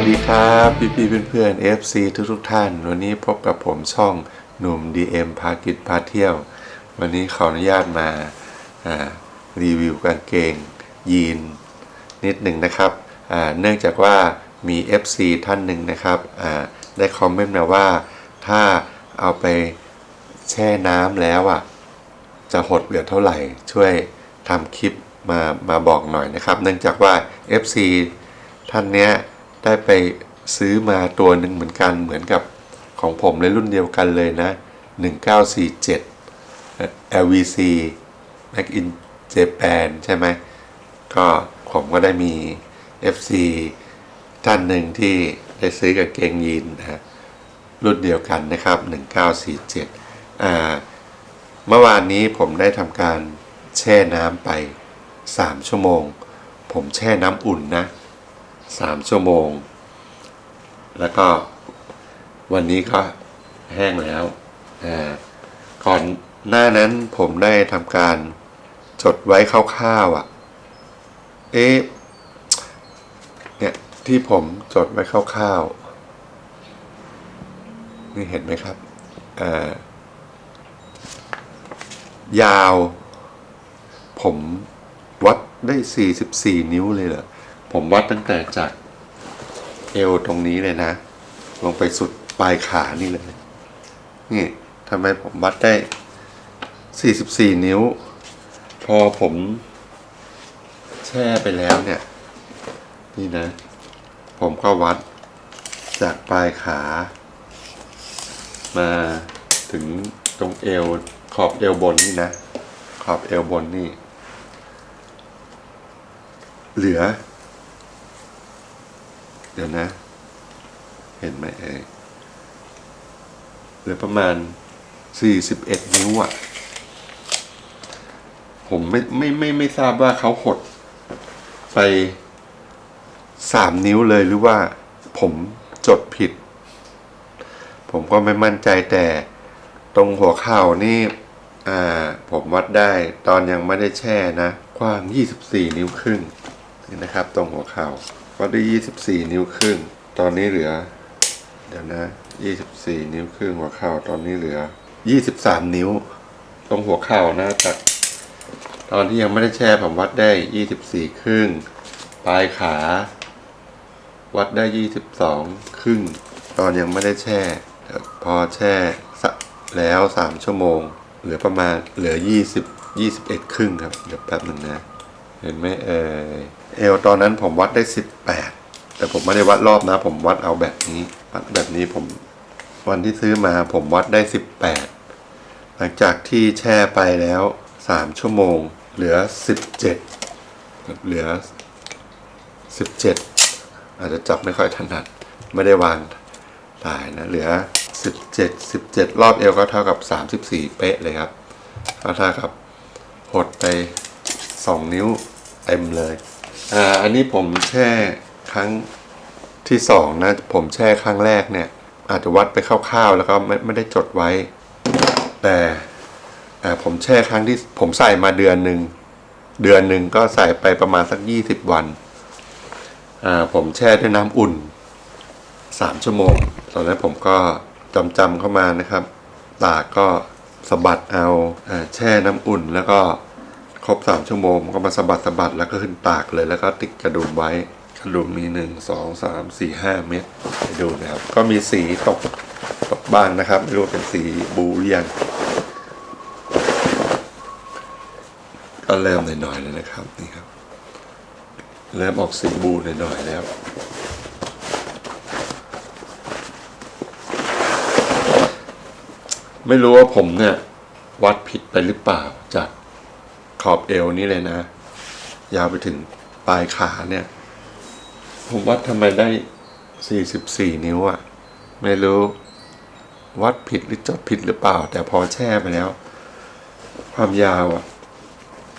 วัสดีครับ พี่พี่ๆเพื่อน FC ทุกทุกท่าน วันนี้พบกับผมช่องหนุ่ม DM พากิจพาเที่ยว วันนี้ขออนุญาตมาารีวิวกางเกง ยีน นิดหนึ่งนะครับ เนื่องจากว่ามี FC ท่านหนึ่งนะครับได้คอมเมนต์มาว่าถ้าเอาไปแช่น้ำแล้วอะจะหดเหลือเท่าไหร่ ช่วยทำคลิปมามาบอกหน่อยนะครับ เนื่องจากว่า FC ท่านเนี้ย ได้ไปซื้อมาตัวหนึ่งเหมือนกันเหมือนกับของผมเลยรุ่นเดียวกันเลยนะ 1947 LVC Make in Japan ใช่ไหม ก็ผมก็ได้มี FC ท่านหนึ่งที่ได้ซื้อกางเกงยีนนะฮะรุ่นเดียวกันนะครับ 1947อ่าเมื่อวานนี้ผมได้ทำการแช่น้ำไป 3 ชั่วโมง ผมแช่น้ำอุ่นนะ 3ชั่วโมง แล้วก็วันนี้ก็แห้งแล้วก่อนหน้านั้นผมได้ทำการจดไว้คร่าวๆอะ เอ๊ะเนี่ยที่ผมจดไว้คร่าวๆนี่เห็นไหมครับอ่ายาว ผมวัดได้ 44 นิ้วเลยเหรอ ผมวัดตั้งแต่จากเอวตรงนี้เลยนะ ลงไปสุดปลายขานี่เลย นี่ทำไมผมวัดได้ 44 นิ้ว พอผมแช่ไปแล้วเนี่ย นี่นะ ผมก็วัดจากปลายขา มาถึงตรงเอวขอบเอวบนนี่นะ ขอบเอวบนนี่ เหลือ ดี๋ยวนะ เห็นไหมเอ่ยเหลือประมาณ41นิ้วอะ่ะ ผมไม่ไม่ไม่ไม่ทราบว่าเขาหดไปสามนิ้วเลยหรือว่าผมจดผิด ผมก็ไม่มั่นใจแต่ตรงหัวเข่านี่อ่าผมวัดได้ตอนยังไม่ได้แช่นะ กว้าง 24 นิ้วครึ่งนี่นะครับ ตรงหัวเข่า วัดได้24นิ้วครึ่ง ตอนนี้เหลือ เดี๋ยวนะ24นิ้วครึ่งหัวเข่าตอนนี้เหลือ23นิ้ว ตรงหัวเข่านะจากตอนที่ยังไม่ได้แช่ผมวัดได้24ครึ่ง ปลายขา วัดได้22ครึ่ง ตอนยังไม่ได้แช่พอแช่แล้ว3ชั่วโมง เหลือประมาณเหลือ20 21ครึ่งครับ เดี๋ยวแป๊บหนึ่งนะ เห็นไหมเออเอวตอนนั้นผมวัดได้ 18 แต่ผมไม่ได้วัดรอบนะ ผมวัดเอาแบบนี้วัดแบบนี้ผมวันที่ซื้อมาผมวัดได้ 18 หลังจากที่แช่ไปแล้ว 3 ชั่วโมง เหลือ 17ครับเหลือ 17 อาจจะจับไม่ค่อยถนัด ไม่ได้วางถ่ายนะ เหลือ 17 17 รอบเอวก็เท่ากับ 34 เป๊ะเลยครับก็เท่ากับหดไป 2 นิ้ว เต็มเลยอ่าอันนี้ผมแช่ครั้งที่สองนะผมแช่ครั้งแรกเนี่ย อาจจะวัดไปคร่าวๆแล้วก็ไม่ไม่ได้จดไว้ แต่อ่าผมแช่ครั้งที่ผมใส่มาเดือนหนึ่งเดือนหนึ่งก็ใส่ไปประมาณสักยี่สิบวันอ่าผมแช่ด้วยน้ำอุ่นสามชั่วโมง ตอนนั้นผมก็จำจำๆเข้ามานะครับ ตากก็สะบัดเอาอ่าแช่น้ำอุ่นแล้วก็ ครบสามชั่วโมงก็มาสะบัดสะบัดแล้วก็ขึ้นตากเลยแล้วก็ติดกระดุมไว้กระดุมมีหนึ่งสองสามสี่ห้าเม็ดให้ดูนะครับ ก็มีสีตกตกบ้างนะครับไม่รู้เป็นสีบลูหรือยังก็เริ่มหน่อยๆเลยนะครับนี่ครับ เริ่มออกสีบลูหน่อยๆแล้วไม่รู้ว่าผมเนี่ย วัดผิดไปหรือเปล่าจาก ขอบเอวนี้เลยนะ ยาวไปถึงปลายขาเนี่ย ผมวัดทำไมได้44นิ้วอะไม่รู้วัดผิดหรือจดผิดหรือเปล่า แต่พอแช่ไปแล้ว ความยาวอะ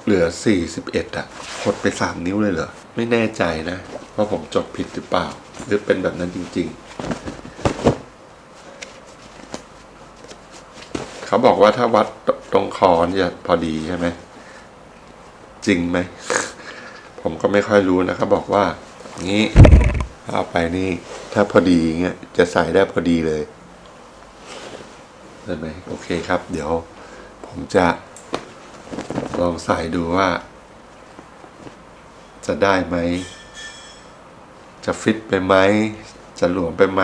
เหลือ41อะหดไป3นิ้วเลยเหรอ ไม่แน่ใจนะว่าผมจดผิดหรือเปล่า หรือเป็นแบบนั้นจริง ๆ เขาบอกว่าถ้าวัดตรงคอเนี่ยพอดีใช่ไหม จริงไหม ผมก็ไม่ค่อยรู้นะครับ บอกว่างี้เอาไปนี่ถ้าพอดีเงี้ยจะใส่ได้พอดีเลยได้ไหมโอเคครับ เดี๋ยว ผมจะ ลองใส่ดูว่า จะได้ไหม จะฟิตไปไหม จะหลวมไปไหม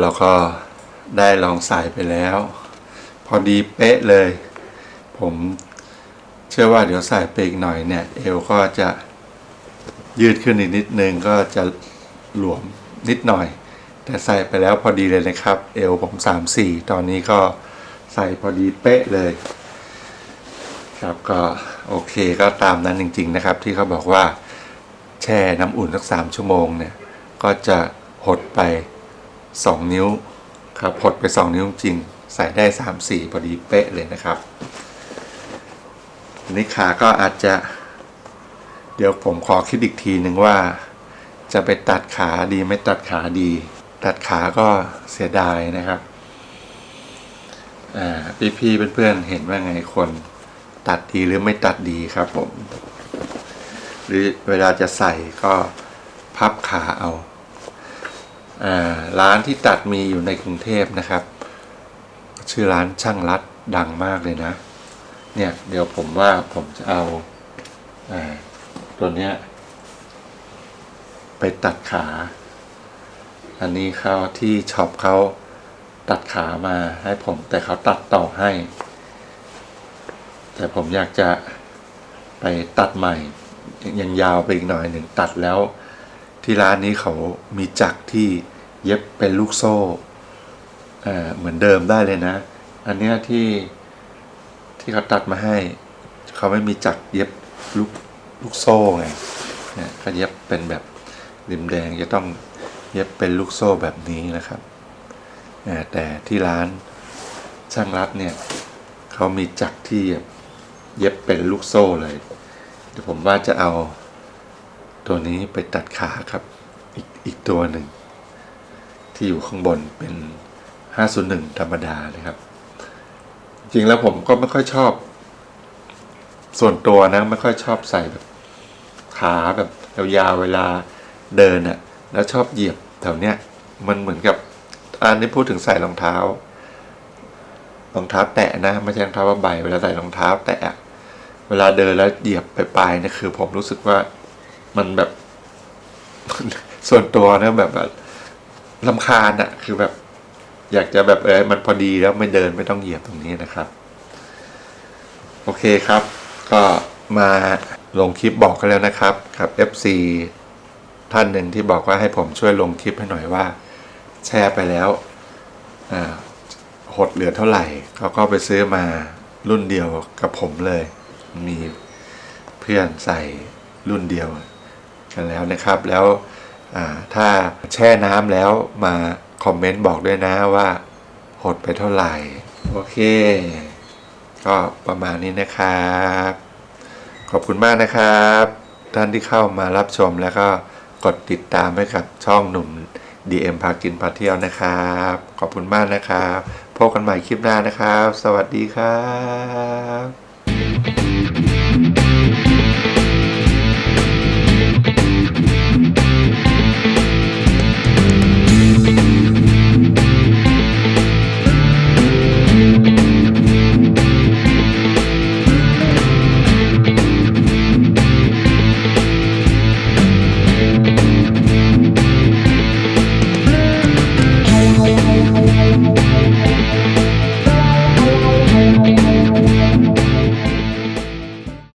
เราก็ได้ลองใส่ไปแล้ว พอดีเป๊ะเลย ผมเชื่อว่าเดี๋ยวใส่ไปอีกหน่อยเนี่ย เอวก็จะยืดขึ้นอีกนิดนึงก็จะหลวมนิดหน่อย แต่ใส่ไปแล้วพอดีเลยนะครับ เอวผมสามสี่ตอนนี้ก็ใส่พอดีเป๊ะเลย ครับก็โอเคก็ตามนั้นจริง ๆนะครับ ที่เขาบอกว่าแช่น้ำอุ่นสักสามชั่วโมงเนี่ย ก็จะหดไป 2 นิ้วครับหดไป 2 นิ้วจริง ใส่ได้ 3 4พอดีเป๊ะเลยนะครับอันนี้ขาก็อาจจะ เดี๋ยวผมขอคิดอีกทีหนึ่งว่า จะไปตัดขาดีไม่ตัดขาดี ตัดขาก็เสียดายนะครับอ่าพี่ๆเพื่อนๆเห็นว่าไงคนตัดดีหรือไม่ตัดดีครับผม หรือเวลาจะใส่ก็พับขาเอา ร้านที่ตัดมีอยู่ในกรุงเทพนะครับ ชื่อร้านช่างรัดดังมากเลยนะ เนี่ยเดี๋ยวผมว่าผมจะเอาอตัวเนี้ยไปตัดขา อันนี้เขาที่ช็อปเขาตัดขามาให้ผมแต่เขาตัดต่อให้ แต่ผมอยากจะไปตัดใหม่ยังยาวไปอีกหน่อยหนึ่งตัดแล้ว ที่ร้านนี้เขามีจักรที่เย็บเป็นลูกโซ่เหมือนเดิมได้เลยนะ อันเนี้ยที่ที่เขาตัดมาให้ เขาไม่มีจักรเย็บลูกลูกโซ่ไงเนี่ยเขาเย็บเป็นแบบริมแดงจะต้องเย็บเป็นลูกโซ่แบบนี้นะครับ แต่ที่ร้านช่างรัดเนี่ยเขามีจักรที่เย็บเป็นลูกโซ่เลย เดี๋ยวผมว่าจะเอา ตัวนี้ไปตัดขาครับ อีกอีกตัวหนึ่ง ที่อยู่ข้างบนเป็น 501 ธรรมดาเลยครับ จริงแล้วผมก็ไม่ค่อยชอบ ส่วนตัวนะไม่ค่อยชอบใส่แบบ ขาแบบยาวๆเวลาเดินอะ่ะ แล้วชอบเหยียบแถวเนี้ย มันเหมือนกับอันนี้พูดถึงใส่รองเท้ารองเท้าแตะนะไม่ใช่รองเท้าผ้าใบเวลาใส่รองเท้าแตะเวลาเดินแล้วเหยียบไปปลายๆเนี่คือ ผมรู้สึกว่า มันแบบ ส่วนตัวนะแบบแบบลำคาญอะคือแบบ อยากจะแบบเออมันพอดีแล้วไม่เดินไม่ต้องเหยียบตรงนี้นะครับ โอเคครับ ก็มาลงคลิปบอกกันแล้วนะครับกับ FC ท่านหนึ่งที่บอกว่าให้ผมช่วยลงคลิปให้หน่อยว่า แชร์ไปแล้วหดเหลือเท่าไหร่เขาก็ไปซื้อมารุ่นเดียวกับผมเลย มีเพื่อนใส่รุ่นเดียว กันแล้วนะครับ แล้วถ้าแช่น้ำแล้วมาคอมเมนต์บอกด้วยนะว่าหดไปเท่าไหร่ โอเค ก็ประมาณนี้นะครับ ขอบคุณมากนะครับ ท่านที่เข้ามารับชมแล้วก็กดติดตามให้กับช่องหนุ่ม DM พากินพาเที่ยวนะครับ ขอบคุณมากนะครับ พบกันใหม่คลิปหน้านะครับ สวัสดีครับ